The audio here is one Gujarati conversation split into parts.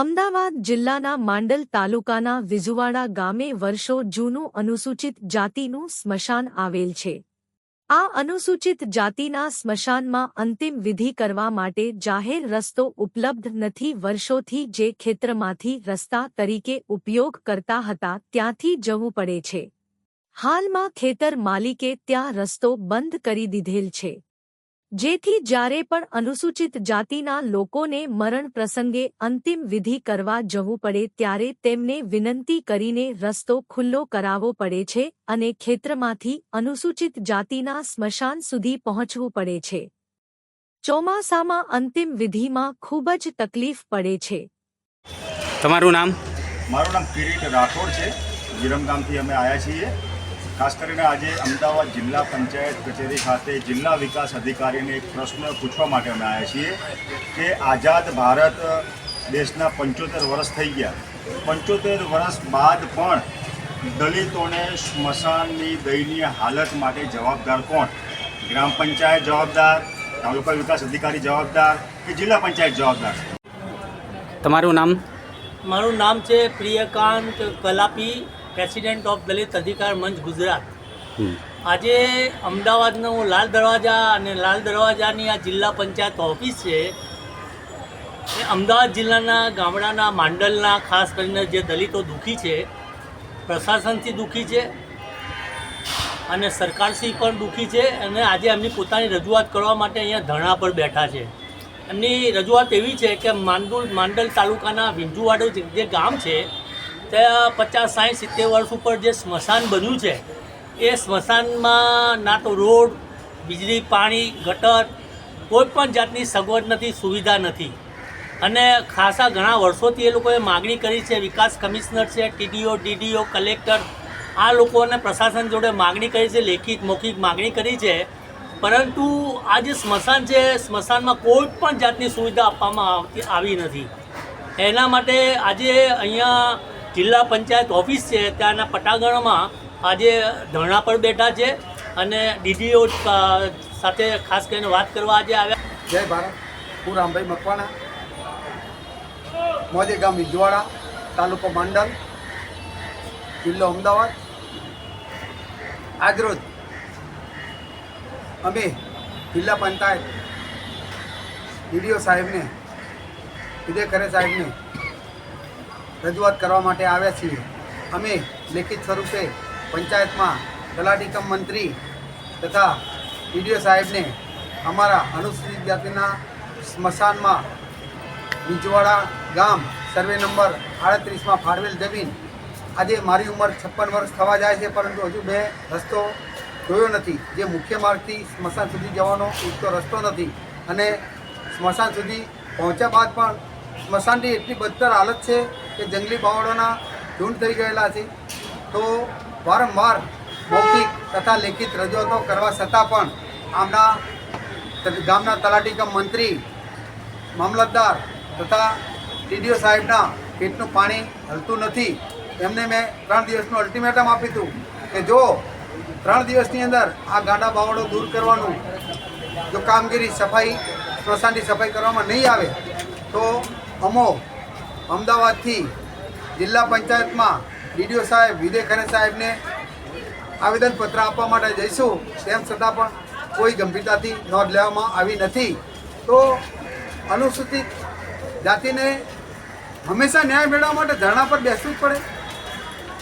અમદાવાદ જિલ્લાના માંડલ તાલુકાના વિજુવાડા ગામે વર્ષો જૂનું અનુસૂચિત જાતિનું સ્મશાન આવેલ છે. આ અનુસૂચિત જાતિના સ્મશાનમાં અંતિમ વિધિ કરવા માટે જાહેર રસ્તો ઉપલબ્ધ નથી. વર્ષોથી જે ખેતરમાંથી રસ્તા તરીકે ઉપયોગ કરતા હતા ત્યાંથી જવું પડે છે. હાલમાં ખેતર માલિકે ત્યાં રસ્તો બંધ કરી દીધેલ છે. જેથી જ્યારે પણ અનુસૂચિત જાતિના લોકોને મરણ પ્રસંગે અંતિમ વિધિ કરવા જવું પડે ત્યારે તેમને વિનંતી કરીને રસ્તો ખુલ્લો કરાવવો પડે છે અને ખેતરમાંથી અનુસૂચિત જાતિના સ્મશાન સુધી પહોંચવું પડે છે. ચોમાસામાં અંતિમ વિધિમાં ખૂબ જ તકલીફ પડે છે. તમારું નામ? મારું નામ કિરીટ રાઠોડ છે. વિરમગામથી અમે આવ્યા છીએ. ખાસ કરીને આજે અમદાવાદ જિલ્લા પંચાયત કચેરી ખાતે જિલ્લા વિકાસ અધિકારીને એક પ્રશ્ન પૂછવા માટે અમે આવ્યા છીએ કે આઝાદ ભારત દેશના પંચોતેર વર્ષ થઈ ગયા. પંચોતેર વર્ષ બાદ પણ દલિતોને સ્મશાનની દયનીય હાલત માટે જવાબદાર કોણ? ગ્રામ પંચાયત જવાબદાર તાલુકા વિકાસ અધિકારી જવાબદાર કે જિલ્લા પંચાયત જવાબદાર? તમારું નામ? મારું નામ છે Priyakant Kalapi. President of Dalit Adhikar Manch Gujarat. આજે અમદાવાદનો લાલ દરવાજા અને લાલ દરવાજાની આ જિલ્લા પંચાયત ઓફિસ છે એ અમદાવાદ જિલ્લાના ગામડાના માંડલના ખાસ કરીને જે દલિતો દુઃખી છે પ્રશાસનથી દુઃખી છે અને સરકારશ્રી પણ દુઃખી છે અને આજે એમની પોતાની રજૂઆત કરવા માટે અહીંયા ધરણા પર બેઠા છે. એમની રજૂઆત એવી છે કે માંડુલ માંડલ તાલુકાના વિંજુવાડો જે જે ગામ છે ત્યાં પચાસ સાઠ સિત્તેર વર્ષ ઉપર જે સ્મશાન બન્યું છે, એ સ્મશાનમાં ના તો રોડ, વીજળી, પાણી, ગટર, કોઈ પણ જાતની સગવડ નથી, સુવિધા નથી. અને ખાસા ઘણા વર્ષોથી એ લોકોએ માગણી કરી છે, વિકાસ કમિશનર છે, ટીડીઓ, ડીડીઓ, કલેક્ટર, આ લોકોને પ્રશાસન જોડે માગણી કરી છે, લેખિત, મૌખિક માગણી કરી છે. પરંતુ આ જે સ્મશાન છે, સ્મશાનમાં કોઈ પણ જાતની સુવિધા આપવામાં આવતી આવી નથી. એના માટે આજે અહીંયા જિલ્લા પંચાયત ઓફિસ છે, ત્યાંના પટાગણમાં આજે ધરણા પર બેઠા છે અને ડીડીઓ સાથે ખાસ કરીને વાત કરવા આજે આવ્યા. જય ભારત. હું રામભાઈ મકવાણા, મોજે ગામ વિજવાડા તાલુકો માંડલ, જિલ્લો અમદાવાદ. આજરોજ અમે જિલ્લા પંચાયત ડીડીઓ સાહેબને વિજય ખરે સાહેબને રજૂઆત કરવા માટે આવ્યા છીએ. અમે લેખિત સ્વરૂપે પંચાયતમાં તલાટી મંત્રી તથા વિડીઓ સાહેબને અમારા અનુસૂચિત જાતિના સ્મશાનમાં વિજવાડા ગામ સર્વે નંબર આડત્રીસમાં ફાળવેલ જમીન આજે મારી ઉંમર છપ્પન વર્ષ થવા જાય છે, પરંતુ હજુ મેં રસ્તો જોયો નથી. જે મુખ્ય માર્ગથી સ્મશાન સુધી જવાનો એક તો રસ્તો નથી અને સ્મશાન સુધી પહોંચ્યા બાદ પણ સ્મશાનની એટલી બદતર હાલત છે કે જંગલી બાવળોના ઝુંડ થઈ ગયેલા છે. તો વારંવાર મૌખિક તથા લેખિત રજૂઆતો કરવા છતાં પણ આમના ગામના તલાટી કમ મંત્રી, મામલતદાર તથા ટીડીઓ સાહેબના પેટનું પાણી હલતું નથી. એમને મેં ત્રણ દિવસનું અલ્ટિમેટમ આપ્યું હતું કે જો ત્રણ દિવસની અંદર આ ગાંડા બાવળો દૂર કરવાનું જો કામગીરી સફાઈ સ્મશાનની સફાઈ કરવામાં નહીં આવે, તો અમો અમદાવાદથી જિલ્લા પંચાયતમાં ડીડીઓ સાહેબ, વિજય ખરે સાહેબને આવેદનપત્ર આપવા માટે જઈશું. તેમ છતાં પણ કોઈ ગંભીરતાથી નોંધ લેવામાં આવી નથી. તો અનુસૂચિત જાતિને હંમેશા ન્યાય મેળવવા માટે ધરણા પર બેસવું જ પડે.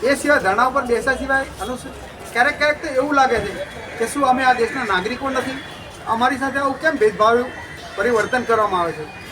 એ સિવાય ધરણા પર બેસ્યા સિવાય અનુસૂચિત, ક્યારેક ક્યારેક તો એવું લાગે છે કે શું અમે આ દેશના નાગરિકો નથી? અમારી સાથે આવું કેમ ભેદભાવ, પરિવર્તન કરવામાં આવે છે?